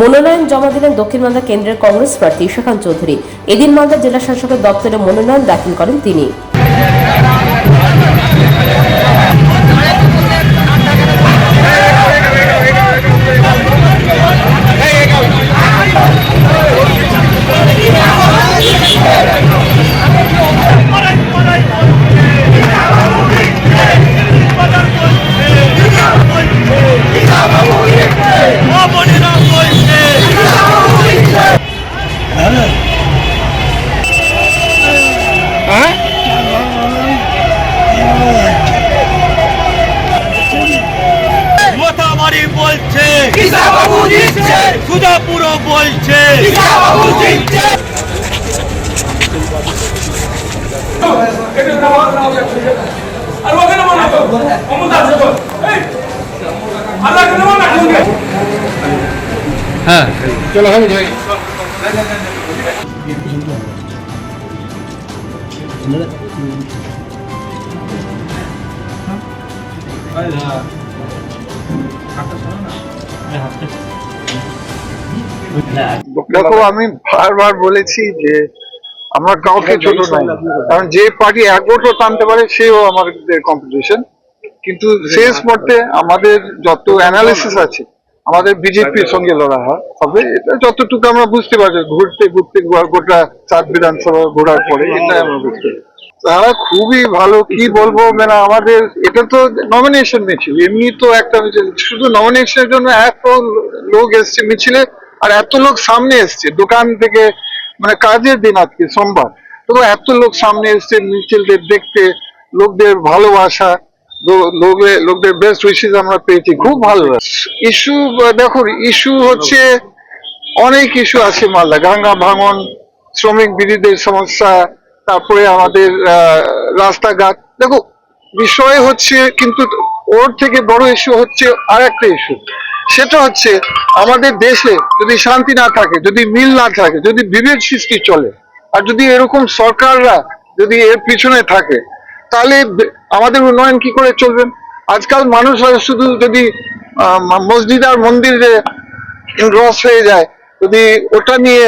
মনোনয়ন জমা দিলেন দক্ষিণ মালদা কেন্দ্রের কংগ্রেস প্রার্থী ঈশাকান্ত চৌধুরী। এদিন মালদা জেলা শাসকের দপ্তরে মনোনয়ন দাখিল করেন তিনি। সুজাপুরও বলছে। আর ওখানে মনে তো। অমন আছে বল। এই আল্লাহ কেন মনে না। দেখো আমি বারবার বলেছি যে আমরা কাউকে ছোট নাই কারণ যে পার্টি এক ভোটও টানতে পারে সেও আমাদের কম্পিটিশন কিন্তু শেষ মুহূর্তে আমাদের যত অ্যানালিসিস আছে আমাদের বিজেপির সঙ্গে লড়া হয়। তবে এটা যতটুকু আমরা বুঝতে পারছি ঘুরতে ঘুরতে গোটা চার বিধানসভা ঘোরার পরে এটা আমরা বুঝতে পারি তারা খুবই ভালো কি বলব মানে আমাদের এটা তো নমিনেশন মিছিল। এমনি তো একটা শুধু নমিনেশনের জন্য এত লোক এসছে মিছিলে আর এত লোক সামনে এসছে। দোকান থেকে মানে কাজের দিন আজকে, সোমবার। তো এত লোক সামনে এসছে, মিছিলদের দেখতে, লোকদের ভালোবাসা লোকদের বেস্ট উইশেস আমরা পেয়েছি, খুব ভালো ইস্যু, দেখো, ইস্যু হচ্ছে অনেক ইস্যু আছে মালদা গঙ্গা ভাঙন, শ্রমিক বিরোধীদের সমস্যা, তারপরে আমাদের রাস্তাঘাট। দেখো, বিষয় হচ্ছে, কিন্তু ওর থেকে বড় ইস্যু হচ্ছে আর একটা ইস্যু সেটা হচ্ছে আমাদের দেশে যদি শান্তি না থাকে, যদি মিল না থাকে, যদি বিভেদ সৃষ্টি চলে, আর যদি এরকম সরকাররা যদি এর পিছনে থাকে, তাহলে আমাদের উন্নয়ন কি করে চলবেন আজকাল মানুষ শুধু যদি মসজিদ আর মন্দিরে রস হয়ে যায়, যদি ওটা নিয়ে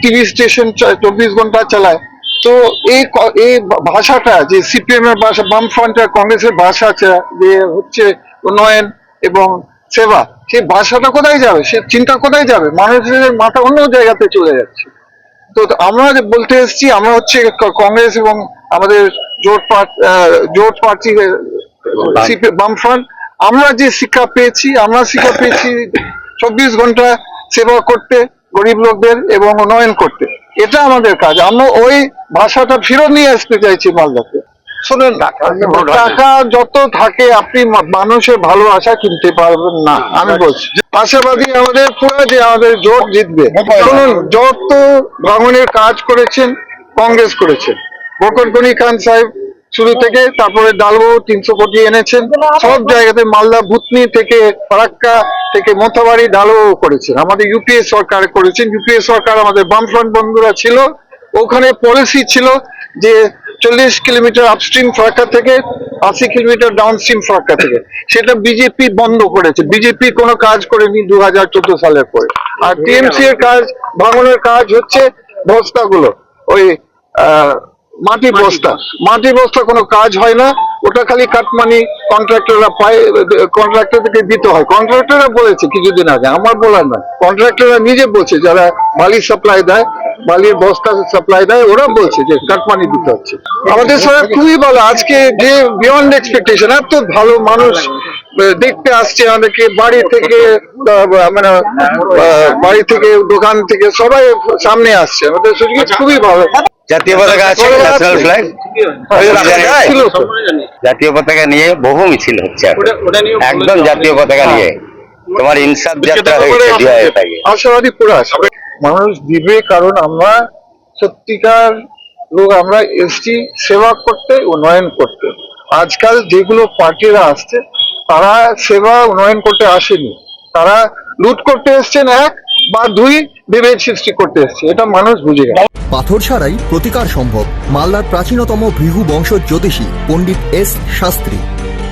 টিভি স্টেশন চব্বিশ ঘণ্টা চালায়, তো এই এই ভাষাটা যে সিপিএম এর ভাষা বামফ্রন্ট আর কংগ্রেসের ভাষা আছে, যে হচ্ছে উন্নয়ন এবং সেবা সেই ভাষাটা কোথায় যাবে? সে চিন্তা কোথায় যাবে? মানুষের মাথা অন্য জায়গাতে চলে যাচ্ছে। তো আমরা যে বলতে এসেছি আমরা হচ্ছে কংগ্রেস এবং আমাদের জোট পার্ট জোট প্রার্থী সিপি- বামফ্রন্ট আমরা যে শিক্ষা পেয়েছি আমরা শিক্ষা পেয়েছি চব্বিশ ঘণ্টা সেবা করতে গরিব লোকদের এবং উন্নয়ন করতে। এটা আমাদের কাজ। আমরা ওই ভাষাটা ফেরত নিয়ে আসতে চাইছি মালদাতে। শুনুন, টাকা যত থাকে, আপনি মানুষের ভালোবাসা কিনতে পারবেন না। আমি বলছি আশাবাদী আমাদের পুরো যে আমাদের জোট জিতবে। শুনুন যত ভাঙনের কাজ করেছেন, কংগ্রেস করেছেন। বকরগনি খান সাহেব শুরু থেকে, তারপরে ডালবাবু তিনশো কোটি এনেছেন। সব জায়গাতে মালদা ভুতনি থেকে, ফারাক্কা থেকে মোথাবাড়ি ডালবাবু করেছেন। আমাদের ইউপিএ সরকার করেছেন। ইউপিএ সরকার আমাদের বামফ্রন্ট বন্ধুরা ছিল। ওখানে পলিসি ছিল যে চল্লিশ কিলোমিটার আপস্ট্রিম ফারাক্কা থেকে আশি কিলোমিটার ডাউনস্ট্রিম ফারাক্কা থেকে। সেটা বিজেপি বন্ধ করেছে। বিজেপি কোনো কাজ করেনি দু হাজার চোদ্দ সালের পরে। আর টিএমসি এর কাজ ভাঙনের কাজ হচ্ছে বস্তাগুলো। ওই আহ, মাটি বস্তা। মাটি বস্তা কোনো কাজ হয় না। ওটা খালি কাটমানি কন্ট্রাক্টররা পায় কন্ট্রাক্টর থেকে দিতে হয়। কন্ট্রাক্টররা বলেছে কিছুদিন আগে আমার বলার নয়। কন্ট্রাক্টররা নিজে বলছে যারা বালি সাপ্লাই দেয় বালির বস্তা সাপ্লাই দেয় ওরা বলছে যে কাটমানি দিতে হচ্ছে। আমাদের সবাই খুবই ভালো। আজকে যে বিয়ন্ড এক্সপেকটেশন এত ভালো মানুষ দেখতে আসছে আমাদেরকে বাড়ি থেকে মানে বাড়ি থেকে দোকান থেকে সবাই সামনে আসছে। আমাদের শরীর খুবই ভালো। জাতীয় পতাকা আছে ন্যাশনাল ফ্ল্যাগ জাতীয় পতাকা? নিয়ে বহু মিছিল হচ্ছে একদম জাতীয় পতাকা নিয়ে। তোমার ইনসাফ যাত্রা হয়েছে আশাবাদী পুরো মানুষ দিবে কারণ আমরা সত্যিকার লোক, আমরা এসছি সেবা করতে, উন্নয়ন করতে। আজকাল যেগুলো পার্টিরা আসছে, তারা সেবা উন্নয়ন করতে আসেনি। তারা লুট করতে এসছেন এক বা দুই বিভেদ সৃষ্টি করতে এসছে। এটা মানুষ বুঝে গেছে। পাথর ছাড়াই প্রতিকার সম্ভব। মালদার প্রাচীনতম ভৃহু বংশ জ্যোতিষী পণ্ডিত এস শাস্ত্রী।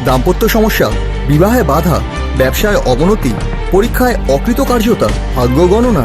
দাম্পত্য সমস্যা, বিবাহে বাধা, ব্যবসায় অবনতি, পরীক্ষায় অকৃতকার্যতা, ভাগ্য গণনা